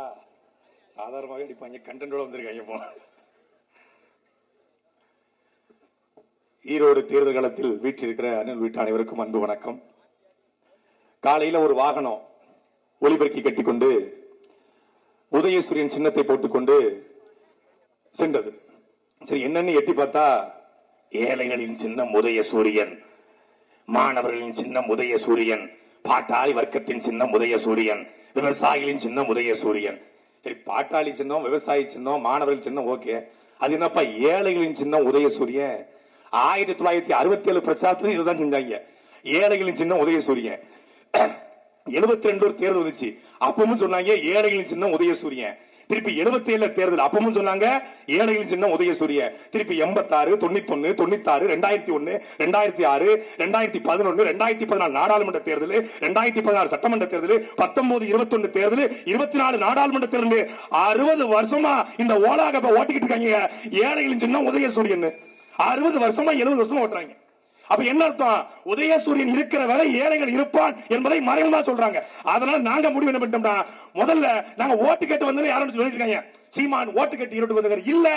பார்த்தா சாதாரணமாகவே அடிப்பாங்க. கண்டென்ட்டோட வந்திருக்காங்க இப்போ ஈரோடு தேர்தல் காலத்தில் வீட்டில் இருக்கிற அண்ணன் வீட்டு அனைவருக்கும் அன்பு வணக்கம். காலையில ஒரு வாகனம் ஒளிபெருக்கி கட்டிக்கொண்டு உதயசூரியன் சின்னத்தை போட்டுக்கொண்டு சென்றது. சரி என்னன்னு எட்டி பார்த்தா ஏழைகளின் சின்னம் உதயசூரியன் மாணவர்களின் சின்னம் உதயசூரியன். பாட்டாளி வர்க்கத்தின் சின்னம் உதய சூரியன் விவசாயிகளின் சின்னம் உதய சூரியன். சரி பாட்டாளி சின்னம் விவசாயி சின்னம் மாணவர்கள் சின்னம் ஓகே. அது என்னப்பா ஏழைகளின் சின்னம் உதய சூரியன்? ஆயிரத்தி தொள்ளாயிரத்தி அறுபத்தி ஏழு பிரச்சாரத்தில் இதுதான் செஞ்சாங்க. ஏழைகளின் சின்னம் உதய சூரியன். எழுபத்தி ரெண்டு தேர்தல் வந்துச்சு. அப்பவும் சொன்னாங்க ஏழைகளின் சின்னம் உதய சூரியன். திருப்பி எழுபத்தி ஏழுல தேர்தல் அப்பவும் சொன்னாங்க. ஏழைகளின் சின்னம் உதயசூரிய. திருப்பி எண்பத்தாறு தொண்ணூத்தொன்னு தொண்ணூத்தாறு ரெண்டாயிரத்தி ஒன்னு ரெண்டாயிரத்தி ஆறு ரெண்டாயிரத்தி பதினொன்னு ரெண்டாயிரத்தி பதினாலு நாடாளுமன்ற தேர்தல் ரெண்டாயிரத்தி பதினாறு சட்டமன்ற தேர்தல் பத்தொன்பது இருபத்தொன்னு தேர்தல் இருபத்தி நாலு நாடாளுமன்ற தேர்தல். அறுபது வருஷமா இந்த ஓலாக ஓட்டிக்கிட்டு இருக்காங்க. ஏழைகளின் சின்னம் உதயசூரியன் அறுபது வருஷமா எழுபது வருஷமா ஓட்டுறாங்க. அப்ப என்ன அர்த்தம்? உதயசூரியன் இருக்கிற வரை ஏழைகள் இருப்பான் என்பதை மறைமுகமா சொல்றாங்க. அதனால நாங்க முடிவு என்ன பண்ணிட்டோம்னா முதல்ல நாங்க ஓட்டு கேட்டு வந்தது யாரும் சொல்லிட்டு இருக்காங்க? சீமான் ஓட்டு கேட்டு ஈரோட்டுக்கு வந்தாரு இல்ல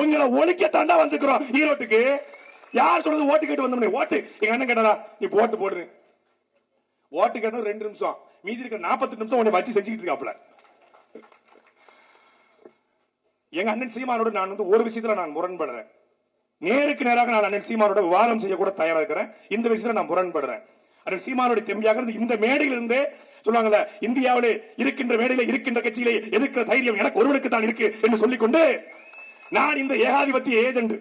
உங்களை ஒழிக்கத்தாண்டா வந்துக்கிறோம் ஈரோட்டுக்கு. யார் சொல்றது ஓட்டு கேட்டு வந்தோம்னே? ஓட்டு. எங்க அண்ணன் கேட்டாரா? நீ ஓட்டு போடுது ஓட்டு கேட்டது ரெண்டு நிமிஷம். மீதி இருக்கிற நாற்பத்தி நிமிஷம் உன்னை வச்சு செஞ்சுக்கிட்டு இருக்காப்ல எங்க அண்ணன் சீமானோட நான் வந்து ஒரு விஷயத்துல நான் முரண்படுறேன். நேருக்கு நேராக நான் அண்ணன் சீமானோட விவாதம் செய்ய கூட தயாரா இருக்கிறேன். இந்த விஷயத்துல நான் முரண்படுறேன். அண்ணன் சீமானோட தெம்பியாக இருந்து இந்த மேடையில் இருந்தே சொல்லுவாங்கல்ல இந்தியாவிலே இருக்கின்ற மேடையில இருக்கின்ற கட்சியிலே எதிர்க்கிற தைரியம் எனக்கு ஒருவனுக்கு தான் இருக்கு என்று சொல்லிக்கொண்டு நான் இந்த ஏகாதிபத்திய ஏஜென்ட்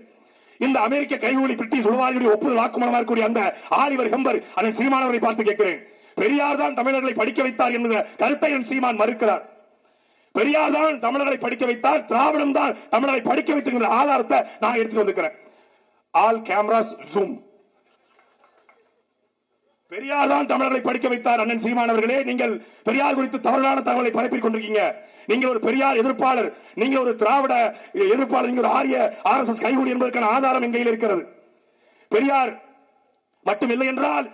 இந்த அமெரிக்க கைகூலி பிரிட்டிஷ் உளவாளியுடைய ஒப்புதல் வாக்குமூலமாக இருக்கக்கூடிய அந்த ஆலிவர் ஹெம்பர் அண்ணன் சீமானவரை பார்த்து கேட்கிறேன். பெரியார் தான் தமிழர்களை படிக்க வைத்தார் என்ற கருத்தை என் சீமான் மறுக்கிறார். பெரியார் தான் தமிழர்களை படிக்க வைத்தார் திராவிடம் தான் தமிழரை படிக்க வைத்திருக்கிற ஆதாரத்தை நான் எடுத்துட்டு வந்திருக்கிறேன். ஆல் கேமராஸ் ஜூம் பெரியார் தான் தமிழர்களை படிக்க வைத்தார் அண்ணன் சீமான் அவர்களே. நீங்கள் பெரியார் குறித்து தவறான தகவலை பரப்பிக் கொண்டிருக்கீங்க. நீங்க ஒரு பெரியார் எதிர்ப்பாளர் நீங்க ஒரு திராவிட எதிர்ப்பாளர் நீங்க ஒரு ஆரிய ஆர் எஸ் எஸ் கைகூடி என்பதற்கான ஆதாரம் என் கையில் இருக்கிறது. பெரியார் மட்டும் இல்லை என்றால்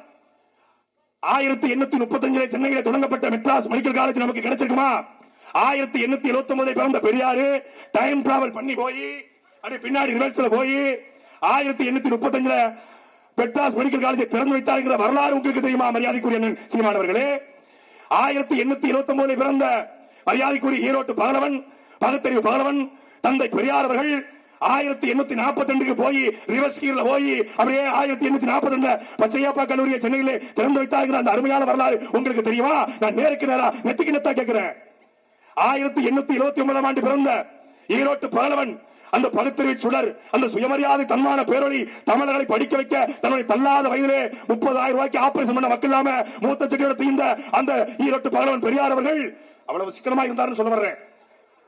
ஆயிரத்தி எண்ணூத்தி முப்பத்தி அஞ்சுல சென்னையில தொடங்கப்பட்ட மெட்ராஸ் மெடிக்கல் காலேஜ் நமக்கு கிடைச்சிருக்குமா? ஆயிரத்தி எண்ணூத்தி எழுபத்தி ஒன்பதில் பிறந்த பெரியாரு டைம் டிராவல் பண்ணி போய் அப்படி பின்னாடி ரிவர்ஸ்ல போய் ஆயிரத்தி எண்ணூத்தி முப்பத்தி அஞ்சுல பெட்ராஸ் மெடிக்கல் காலேஜை திறந்து வைத்தாருங்கிற வரலாறு உங்களுக்கு தெரியுமா? மரியாதைக்குரிய சீமானவர்களே. ஆயிரத்தி எண்ணூத்தி இருபத்தி ஒன்பதில் பிறந்த மரியாதைக்குரிய ஈரோட்டு பகலவன் பகுத்தறிவு பகலவன் தந்தை பெரியார் அவர்கள் ஆயிரத்தி எண்ணூத்தி நாற்பத்தி ரெண்டுக்கு போய் ரிவர்ஸ் கீர்ல போய் அப்படியே ஆயிரத்தி எண்ணூத்தி நாற்பத்தி ரெண்டு பச்சையப்பா கல்லூரியை சென்னையிலே திறந்து வைத்தாருங்கிற அந்த அருமையான வரலாறு உங்களுக்கு தெரியுமா? நான் நேருக்கு நேரா நெத்துக்கு நெத்தா கேட்கிறேன். ஆயிரத்தி எண்ணூத்தி இருபத்தி ஒன்பதாம் ஆண்டு பிறந்த ஈரோட்டு பகலவன் அந்த பகுத்தறிவு சுடர் அந்த சுயமரியாதை தன்மான பேரொழி தமிழர்களை படிக்க வைக்க தன்னுடைய தள்ளாத வயதிலே முப்பதாயிரம் ரூபாய்க்கு ஆபரேஷன் பண்ண மக்கள் இல்லாம மூத்த செட்டியோட தீர்ந்த அந்த ஈரோட்டு பகலவன் பெரியார் அவர்கள் அவ்வளவு சிக்கனமா இருந்தார்னு சொல்ல வர்றேன்.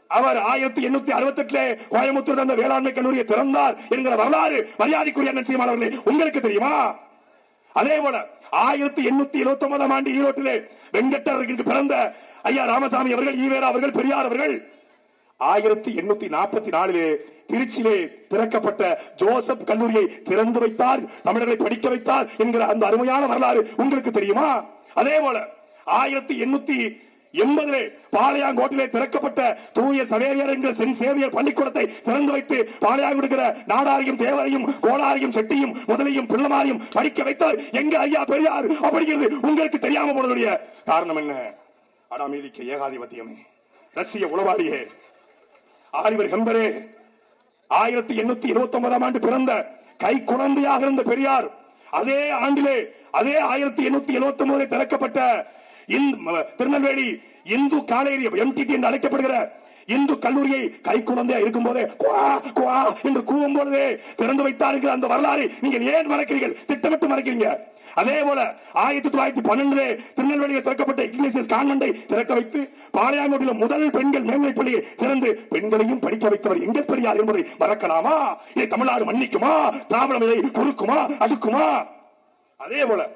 அவர் ஆயிரத்தி எண்ணூத்தி அறுபத்தி எட்டுல கோயம்புத்தூர் அந்த வேளாண்மை கல்லூரியை திறந்தார் என்கிற வரலாறு மரியாதைக்குரிய நிச்சயமானவர்களே உங்களுக்கு தெரியுமா? அதே போல ஆயிரத்தி எண்ணூத்தி எழுபத்தி ஒன்பதாம் ஆண்டு ஈரோட்டிலே வெங்கட்டருக்கு பிறந்த ஐயா ராமசாமி அவர்கள் ஈவேரா அவர்கள் பெரியார் அவர்கள் ஆயிரத்தி எண்ணூத்தி நாற்பத்தி நாலிலே திருச்சியிலே திறக்கப்பட்ட ஜோசப் கல்லூரியை திறந்து வைத்தார் தமிழர்களை படிக்க வைத்தார் என்கிற அந்த அருமையான வரலாறு உங்களுக்கு தெரியுமா? அதே போல ஆயிரத்தி எண்ணூத்தி எண்பதிலே பாளையாங்கோட்டிலே திறக்கப்பட்ட தூய சவேரியர் என்ற சென் சேவியர் பள்ளிக்கூடத்தை திறந்து வைத்து பாளையாங்குடுக்கிற நாடாரையும் தேவரையும் கோளாரையும் செட்டியும் முதலையும் பிள்ளமாரையும் படிக்க வைத்தார். எங்க ஐயா பெரியார்? அப்படிங்கிறது உங்களுக்கு தெரியாம போனதுடைய காரணம் என்ன? அடாமீதிக்க ஏகாதிபத்தியமே ரஷ்ய உளவாளியே ஆலிவர் ஹெம்பரே ஆயிரத்தி எண்ணூத்தி இருபத்தி ஒன்பதாம் ஆண்டு பிறந்த கை குழந்தையாக இருந்த பெரியார் அதே ஆண்டிலே அதே ஆயிரத்தி எண்ணூத்தி எழுபத்தி ஒன்பதில் திறக்கப்பட்ட திருநெல்வேலி இந்து காலேரி எம்டிடி என்று அழைக்கப்படுகிற இந்து கல்லூரியை கை குழந்தையா இருக்கும் போதே குவா குவா என்று கூவும் பொழுதே திறந்து வைத்தார்கள் அந்த வரலாறு நீங்கள் ஏன் மறக்கிறீர்கள்? திட்டமிட்டு மறைக்கிறீங்க. அதே போல ஆயிரத்தி தொள்ளாயிரத்தி பன்னெண்டு திருநெல்வேலியில் திறக்கப்பட்ட இக்னேசியஸ் கான்வென்டை திறக்க வைத்து பாளையங்கோட்டில் முதல் பெண்கள் மேல்நிலைப் பள்ளியை திறந்து பெண்களையும் படிக்க வைத்தவர் எங்கள் பெரியார் என்பதை மறக்கலாமா? இதை தமிழ்நாடு மன்னிக்குமா? திராவிடம் இதை பொறுக்குமா அடுக்குமா? அதே போல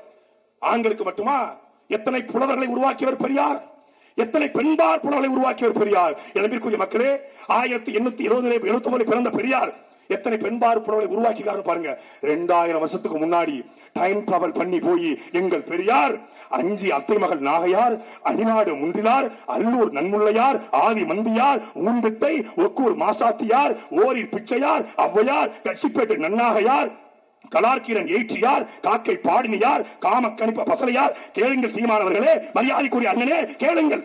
ஆண்களுக்கு மட்டுமா? எத்தனை புலவர்களை உருவாக்கியவர் பெரியார்? எத்தனை பெண்பார் புலவர்களை உருவாக்கியவர் பெரியார்? இளம்பிற்குரிய மக்களே ஆயிரத்தி எண்ணூத்தி இருபதுல எழுபத்தி ஒன்பதில் பிறந்த பெரியார் எத்தனை பெண்பார் புலவர்களை உருவாக்கிக்காரன்னு பாருங்க. ரெண்டாயிரம் வருஷத்துக்கு முன்னாடி டைம் டிராவல் பண்ணி போய் எங்கள் பெரியார் அஞ்சு அத்தை மகள் நாகையார் அணிநாடு முன்றிலார் அல்லூர் நன்முள்ளையார் ஆதி மந்தியார் ஊன்பித்தை ஒக்கூர் மாசாத்தியார் ஓரிர் பிச்சையார் ஔவையார் கட்சிப்பேட்டு நன்னாகையார் கலார்கீரன் ஏற்றியார் காக்கை பாடினியார் காம கணிப்ப பசலையார் கேளுங்கள் சீமானவர்களே மரியாதைக்குரிய அண்ணனே கேளுங்கள்.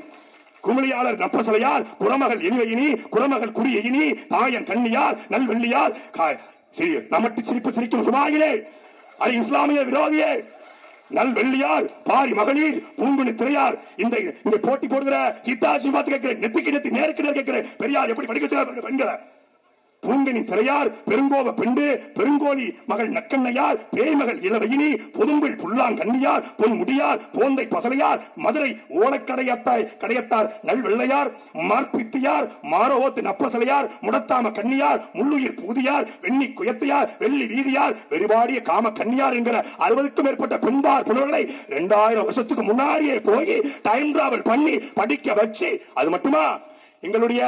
குமிழியாளர் நப்பசலையார் குரமகள் எலிவையினி குரமகள் குறியினி தாயன் கண்ணியார் நல்வெள்ளியார் சரி நமட்டு சிரிப்பு சிரிக்கும் சுமாயிலே அது இஸ்லாமிய விரோதியே. நல்வெள்ளியார் பாரி மகளிர் பூங்குனி திரையார் இந்த இந்த போட்டி போடுகிற சித்தாசி பார்த்து கேட்கிறேன் நெத்திக்கு நெத்தி நேருக்கு நேர் கேட்கிறேன் பெரியார் எப்படி படிக்க பெண்களை பூங்கனி திரையார் பெருங்கோவ பெண்டு பெருங்கோழி மகள் நக்கண்ணையார் பேய்மகள் இளவையினி புதும்பில் புல்லாங்கண்ணியார் பொன் முடியார் போந்தை பசலையார் மதுரை ஓலக்கடையத்தாய் கடையத்தார் நல்வெள்ளையார் மார்பித்தியார் மாரோத்து நப்பசலையார் முடத்தாம கண்ணியார் முள்ளுயிர் பூதியார் வெண்ணி குயத்தையார் வெள்ளி வீதியார் வெறிபாடிய காம கண்ணியார் என்கிற அறுபதுக்கும் மேற்பட்ட பெண்பார் புலவர்களை இரண்டாயிரம் வருஷத்துக்கு முன்னாடியே போய் டைம் டிராவல் பண்ணி படிக்க வச்சு அது மட்டுமா? எங்களுடைய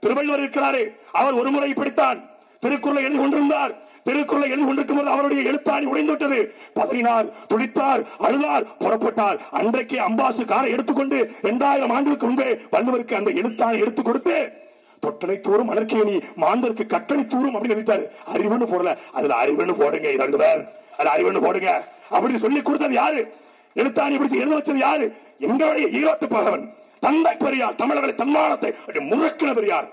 திருவள்ளுவர் இருக்கிறாரே அவர் ஒரு முறை இப்படித்தான். திருக்குறளை எழுதி கொண்டிருந்தார். திருக்குறளை எழுதி கொண்டிருக்கும் போது அவருடைய எழுத்தாணி உடைந்துவிட்டது. பதறினார் துடித்தார் அழுதார் புறப்பட்டார். அன்றைக்கு அம்பாசு காரை எடுத்துக்கொண்டு இரண்டாயிரம் ஆண்டுகளுக்கு முன்பே வள்ளுவருக்கு அந்த எழுத்தாணி எடுத்து கொடுத்து தொட்டனை தூரும் மலர்கேணி மாந்தருக்கு கட்டளை தூரும் அப்படின்னு எழுதிட்டாரு. அறிவுன்னு போடல. அதுல அறிவுன்னு போடுங்க இரண்டு பேர். அதுல அறிவுன்னு போடுங்க. அப்படின்னு சொல்லி கொடுத்தது யாரு? எழுத்தாணி பிடிச்சு எழுத வச்சது யாரு? எங்களுடைய ஈரோட்டு பகவன். தந்தை பெரியார் தமிழர்களை தன்மானத்தை முறக்கின பெரியார்.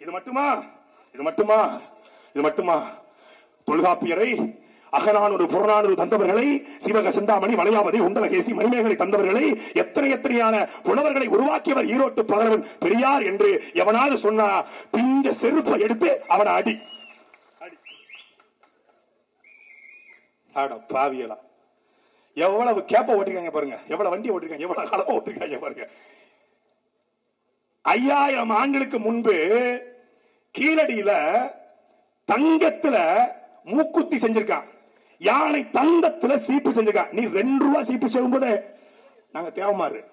இது மட்டுமா? இது மட்டுமா? இது மட்டுமா? தொல்காப்பியரை அகநானூறு புறநானூறு தந்தவர்களை சிவக சிந்தாமணி வளையாபதி உண்டலகேசி மணிமேகலை தந்தவர்களை எத்தனை எத்தனையான புலவர்களை உருவாக்கியவர் ஈரோட்டு பகலவன் பெரியார் என்று எவனாவது சொன்னா பிஞ்ச செருப்பை எடுத்து அவனை அடி. அடி. அட பாவியலா எவ்வளவு கேப்ப ஓட்டிருக்காங்க பாருங்க. எவ்வளவு வண்டி ஓட்டிருக்காங்க. எவ்வளவு கலப்ப ஓட்டிருக்காங்க பாருங்க. ஐயாயிரம் ஆண்டுகளுக்கு முன்பு கீழடியில தங்கத்துல மூக்குத்தி செஞ்சிருக்கான். யானை தந்தத்துல சீப்பு செஞ்சிருக்கான். நீ ரெண்டு ரூபா சீப்பு செய்யும்போது நாங்க தேவமாறு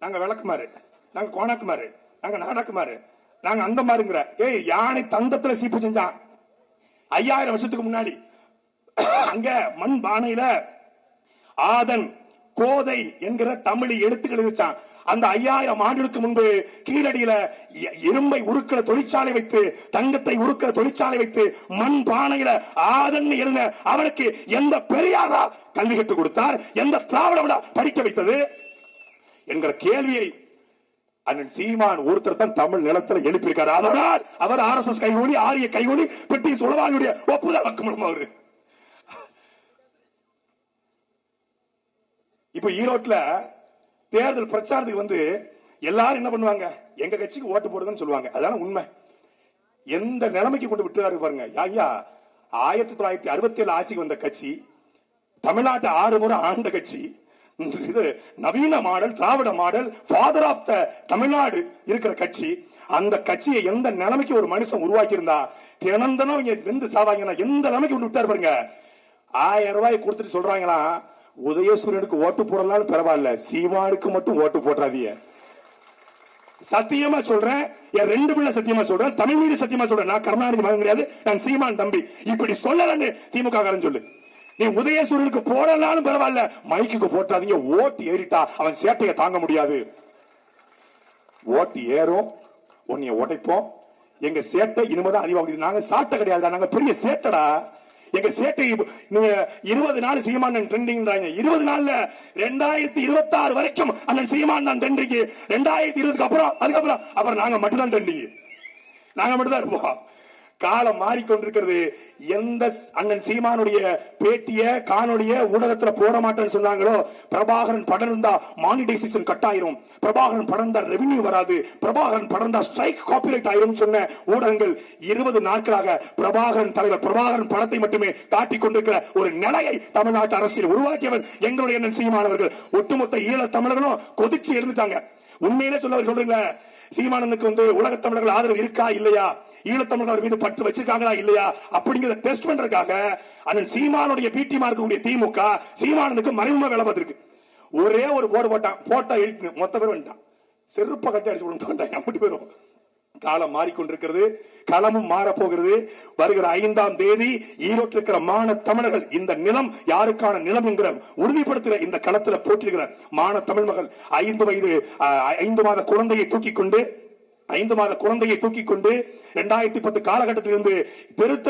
நாங்க விளக்குமாறு நாங்க கோணாக்குமாறு நாங்க நாடாக்குமாறு நாங்க அந்த மாதிரிங்கிற ஏய் யானை தந்தத்துல சீப்பு செஞ்சான். ஐயாயிரம் வருஷத்துக்கு முன்னாடி. அங்க மண் பானையில ஆதன் கோதை என்கிற தமிழ் எழுத்துக்கள் வச்சான் அந்த ஐயாயிரம் ஆண்டுகளுக்கு முன்பு கீழடியில இரும்பை உருக்கிற தொழிற்சாலை வைத்து தங்கத்தை உருக்கிற தொழிற்சாலை வைத்து மண் பானையில ஆதன் எழுந்த அவனுக்கு எந்த பெரியாரா கல்வி கற்றுக் கொடுத்தார்? எந்த திராவிடா படிக்க வைத்தது? என்கிற கேள்வியை அண்ணன் சீமான் ஒருத்தர் தான் தமிழ் நிலத்துல எழுப்பியிருக்காரு. அதனால் அவர் ஆர் எஸ் எஸ் கைகூலி ஆரிய கைகூலி பிரிட்டிஷ் உளவாளியுடைய ஒப்புதல் வாக்குமூலம் அவரு. இப்ப ஈரோட்டில் தேர்தல் பிரச்சாரத்துக்கு வந்து எல்லாரும் என்ன பண்ணுவாங்க? எங்க கட்சிக்கு ஓட்டு போடுங்கன்னு சொல்லுவாங்க. அதான உண்மை. எந்த நிலைமைக்கு கொண்டு விட்டுறாரு பாருங்க. ஐயா ஆயிரத்தி தொள்ளாயிரத்தி அறுபத்தி ஏழு ஆட்சிக்கு வந்த கட்சி தமிழ்நாட்டை ஆறு முறை ஆண்ட கட்சி இது நவீன model Dravida model father of the Tamil Nadu இருக்கிற கட்சி அந்த கட்சியை எந்த நிலைமைக்கு ஒரு மனுஷன் உருவாக்கி இருந்தா தினம் தினம் இங்க வெந்து சாவாங்கன்னா எந்த நிலைமைக்கு கொண்டு விட்டாரு பாருங்க. ஆயிரம் ரூபாய் கொடுத்துட்டு சொல்றாங்களா உதயசூரியனுக்கு ஓட்டு போடலாம் பரவாயில்ல. சீமானுக்கு மட்டும் ஓட்டு போட்டுறாதீங்க. சத்தியமா சொல்றேன். என் ரெண்டு பிள்ளை சத்தியமா சொல்றேன். தமிழ் மீது சத்தியமா சொல்றேன். நான் கருணாநிதி மகன் கிடையாது. நான் சீமான் தம்பி. இப்படி சொல்லலன்னு திமுக காரன் சொல்லு. நீ உதயசூரியனுக்கு போடலாலும் பரவாயில்ல. மைக்குக்கு போட்டாதீங்க ஓட்டு ஏறிட்டா அவன் சேட்டையை தாங்க முடியாது. ஓட்டு ஏறும். உன்னைய உடைப்போம். எங்க சேட்டை இனிமேதான் அதிகமாக நாங்க சாட்டை கிடையாதுடா. நாங்க பெரிய சேட்டடா. எங்க சேட்டை நீங்க இருபது நாள் சீமான் ட்ரெண்டிங் இருபது நாள்ல ரெண்டாயிரத்தி இருபத்தி ஆறு வரைக்கும் அண்ணன் சீமான் தான் ட்ரெண்டிங் ரெண்டாயிரத்தி இருபதுக்கு அப்புறம் அதுக்கப்புறம் அப்புறம் நாங்க மட்டும் தான் ட்ரெண்டிங் நாங்க மட்டும் தான் இருப்போம். காலம் மாறிக்கொண்டிருக்கிறது. எந்த அண்ணன் சீமானுடைய பேட்டிய காணொலிய ஊடகத்துல போட மாட்டேன்னு சொன்னாங்களோ பிரபாகரன் படம் இருந்தா மானிடைசேஷன் கட் ஆயிரும் பிரபாகரன் படம் இருந்தா ரெவென்யூ வராது. பிரபாகரன் படம் இருந்தா ஸ்ட்ரைக் காப்பிரைட் ஆயிரும் சொன்ன ஊடகங்கள் இருபது நாட்களாக பிரபாகரன் தலைவர் பிரபாகரன் படத்தை மட்டுமே காட்டிக் கொண்டிருக்கிற ஒரு நிலையை தமிழ்நாட்டு அரசியல் உருவாக்கியவன் எங்களுடைய அண்ணன் சீமானவர்கள் ஒட்டுமொத்த ஈழ தமிழர்களும் கொதிச்சு எழுந்துட்டாங்க. உண்மையிலே சொல்ல சொல்றீங்களா சீமானனுக்கு வந்து உலக தமிழர்கள் ஆதரவு இருக்கா இல்லையா? ஈழத்தமிழர் மீது பற்று வச்சிருக்காங்களா இல்லையா? அப்படிங்கறத டெஸ்ட் பண்றதுக்காக அண்ணன் சீமானுடைய பீட்டிமா இருக்கக்கூடிய திமுக சீமானனுக்கு மறைமுக வேலை பார்த்திருக்கு ஒரே ஒரு போர்டு போட்டான் போட்டா எழுத்து மொத்த பேர் வந்துட்டான். செருப்ப கட்டி அடிச்சு விட்டு வந்தாங்க அப்படி பேரும். காலம் மாறிக்கொண்டிருக்கிறது. களமும் மாறப்போகிறது. வருகிற ஐந்தாம் தேதி ஈரோட்டில் இருக்கிற மான தமிழர்கள் இந்த நிலம் யாருக்கான நிலம் என்கிற உறுதிப்படுத்துகிற இந்த களத்துல போட்டிருக்கிற மான தமிழ் மகள் ஐந்து வயது ஐந்து மாத குழந்தையை தூக்கி கொண்டு ஐந்து மாத குழந்தையை தூக்கி கொண்டு இரண்டாயிரத்தி பத்து காலகட்டத்திலிருந்து தெரு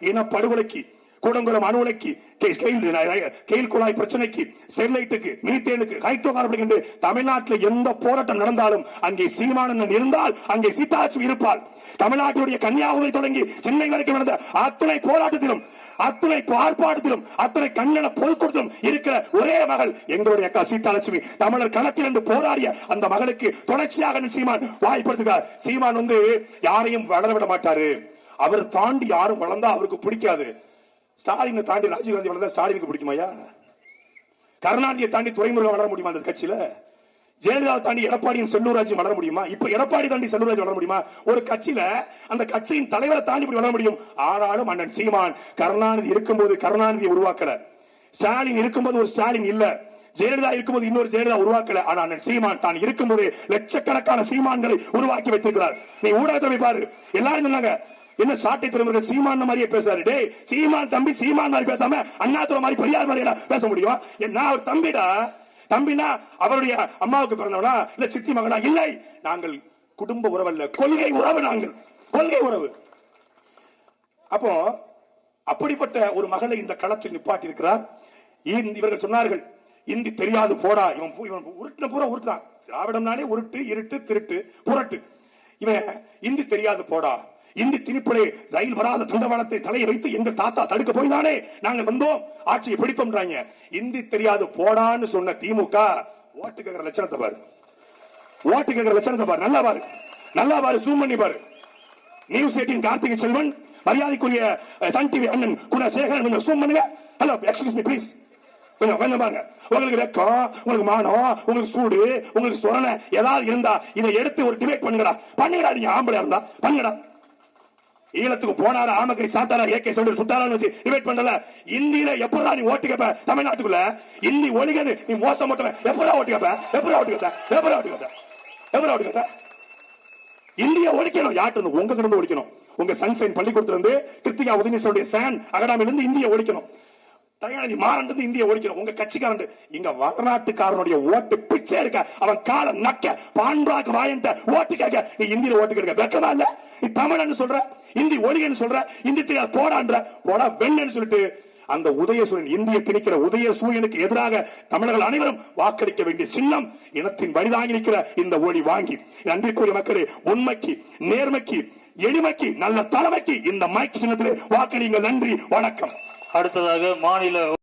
இனப்படுகொலைக்கு கூடங்குளம் அணுலைக்கு கெயில் குழாய் பிரச்சனைக்கு ஸ்டெர்லைட்டுக்கு மீத்தேனுக்கு ஹைட்ரோ கார்பன் என்று தமிழ்நாட்டில் எந்த போராட்டம் நடந்தாலும் அங்கே சீமானந்தன் இருந்தால் அங்கே சீதாட்சி இருப்பாள். தமிழ்நாட்டினுடைய கன்னியாகுமரி தொடங்கி சென்னை வரைக்கும் நடந்த அத்தனை போராட்டத்திலும் அத்தனை ஆர்ப்பாட்டத்திலும் அத்தனை கண்ணன பொதுக்கூட்டத்திலும் இருக்கிற ஒரே மகள் எங்களுடைய அக்கா சீதாலட்சுமி. தமிழர் களத்தில் என்று போராடிய அந்த மகளுக்கு தொடர்ச்சியாக சீமான் வாய்ப்படுத்துகிறார் சீமான் வந்து யாரையும் வளர விட மாட்டாரு. அவர் தாண்டி யாரும் வளர்ந்தா அவருக்கு பிடிக்காது. ஸ்டாலினை தாண்டி ராஜீவ்காந்தி வளர்ந்தா ஸ்டாலினுக்கு பிடிக்குமாயா கருணாநிதியை தாண்டி துறைமுருகன் வளர முடியுமா அந்த கட்சியில? ஜெயலலிதா தாண்டி எடப்பாடியும் செல்லூராஜ் வளர முடியுமா? இப்ப எடப்பாடி தாண்டி செல்லூராஜ் வளர முடியுமா? ஒரு கட்சியில அந்த கட்சியின் தலைவரை தாண்டி இப்படி வளர முடியும்? ஆனாலும் அண்ணன் சீமான். கருணாநிதி இருக்கும்போது கருணாநிதியை உருவாக்கல. ஸ்டாலின் இருக்கும்போது ஒரு ஸ்டாலின் இல்ல. ஜெயலலிதா இருக்கும்போது இன்னொரு ஜெயலலிதா உருவாக்கல. ஆனா அண்ணன் சீமான் தான் இருக்கும்போது லட்சக்கணக்கான சீமான்களை உருவாக்கி வைத்திருக்கிறார். நீ ஊடகத்தை பாரு. எல்லாரும் சொன்னாங்க என்ன சாட்டை திறமைகள் சீமான் மாதிரியே பேசாரு டே சீமான் தம்பி சீமான் மாதிரி பேசாம அண்ணாத்துறை மாதிரி பெரியார் மாதிரி பேச முடியும்? என்ன அவர் தம்பிடா. தம்பினா அவருடைய அம்மாவுக்கு பிறந்தவனா இல்ல சித்தி மகனா? இல்லை. நாங்கள் குடும்ப உறவு அல்ல கொள்கை உறவு நாங்கள். கொள்கை உறவு. அப்போ அப்படிப்பட்ட ஒரு மகளை இந்த களத்தில் நிப்பாட்டி இருக்கிறார் இவர்கள் சொன்னார்கள் இந்தி தெரியாது போடா. இவன் இவன் உருட்டின பூரா உருட்டுதான். திராவிடம்னாலே உருட்டு இருட்டு திருட்டு புரட்டு. இவன் இந்தி தெரியாது போடா. இந்தி திணிப்படை ரயில் வராத தண்டவாளத்தை தலையை வைத்து எங்கள் தாத்தா தடுக்க போய் தானே நாங்கள் வந்தோம். ஆட்சியை பிடித்தோம்ன்றாங்க. இந்தி தெரியாது போடான்னு சொன்ன திமுக ஓட்டு கேட்கிற லட்சணத்தை பாரு. ஓட்டு கேட்கிற லட்சணத்தை பாரு. நல்லா பாரு. நல்லா பாரு சூம் பண்ணி பாரு. நியூஸ் எயிட்டின் கார்த்திகை செல்வன் மரியாதைக்குரிய சன் டிவி அண்ணன் குணசேகரன் கொஞ்சம் சூம் பண்ணுங்க. ஹலோ எக்ஸ்கியூஸ் மீ ப்ளீஸ் கொஞ்சம் கொஞ்சம் பாருங்க. உங்களுக்கு வெக்கம் உங்களுக்கு மானம் உங்களுக்கு சூடு உங்களுக்கு சொரணை ஏதாவது இருந்தா இதை எடுத்து ஒரு டிபேட் பண்ணுங்கடா. பண்ணுங்கடா நீங்க ஆம்பளை இருந்தா. பண்ணுங்கடா. ஈழத்துக்கு போனாரா? ஆமக்கரி சாத்தாரா? ஏகே சொல்லி சுத்தாரான்னு வச்சு டிபேட் பண்ணல. இந்தியில எப்படா நீ ஓட்டு கேப்ப? தமிழ்நாட்டுக்குள்ள? இந்தி ஒழிகன்னு நீ மோசம் மட்டும் எப்படா ஓட்டு கேப்ப? எப்படா ஓட்டு கேப்ப? எப்படா ஓட்டு கேப்ப? எப்படா ஓட்டு கேப்ப? இந்திய ஒழிக்கணும். யார்ட்டு உங்க கிட்ட இருந்து ஒழிக்கணும். உங்க சன்சைன் பள்ளிக்கூடத்துல இருந்து கிருத்திகா உதயநீஸ்வருடைய சேன் அகாடமில இருந்து இந்திய ஒழிக்கணும். தயாநிதி மாறன் இருந்து இந்திய ஒழிக்கணும். உங்க கட்சிக்காரன் இங்க வடநாட்டுக்காரனுடைய ஓட்டு பிச்சை எடுக்க அவன் கால நக்க பான்பாக்கு வாயன்ட்ட ஓட்டு கேட்க. நீ இந்தியில ஓட்டு கேட்க வெக்கமா இல்ல? நீ தமிழன்னு சொல்ற? இந்தி ஒளின்னு சொல்ற இந்தி தெரியாது போடான்ற போடா வெண்ணன்னு சொல்லிட்டு அந்த உதயசூரியன் இந்திய திணிக்கிற உதய சூரியனுக்கு எதிராக தமிழர்கள் அனைவரும் வாக்களிக்க வேண்டிய சின்னம் இனத்தின் வழிதாங்கி நிற்கிற இந்த ஒளி வாங்கி. அன்பிற்குரிய மக்களே உண்மைக்கு நேர்மைக்கு எளிமைக்கு நல்ல தலைமைக்கு இந்த மைக் சின்னத்திலே வாக்களிங்கள் நன்றி வணக்கம். அடுத்ததாக மாநில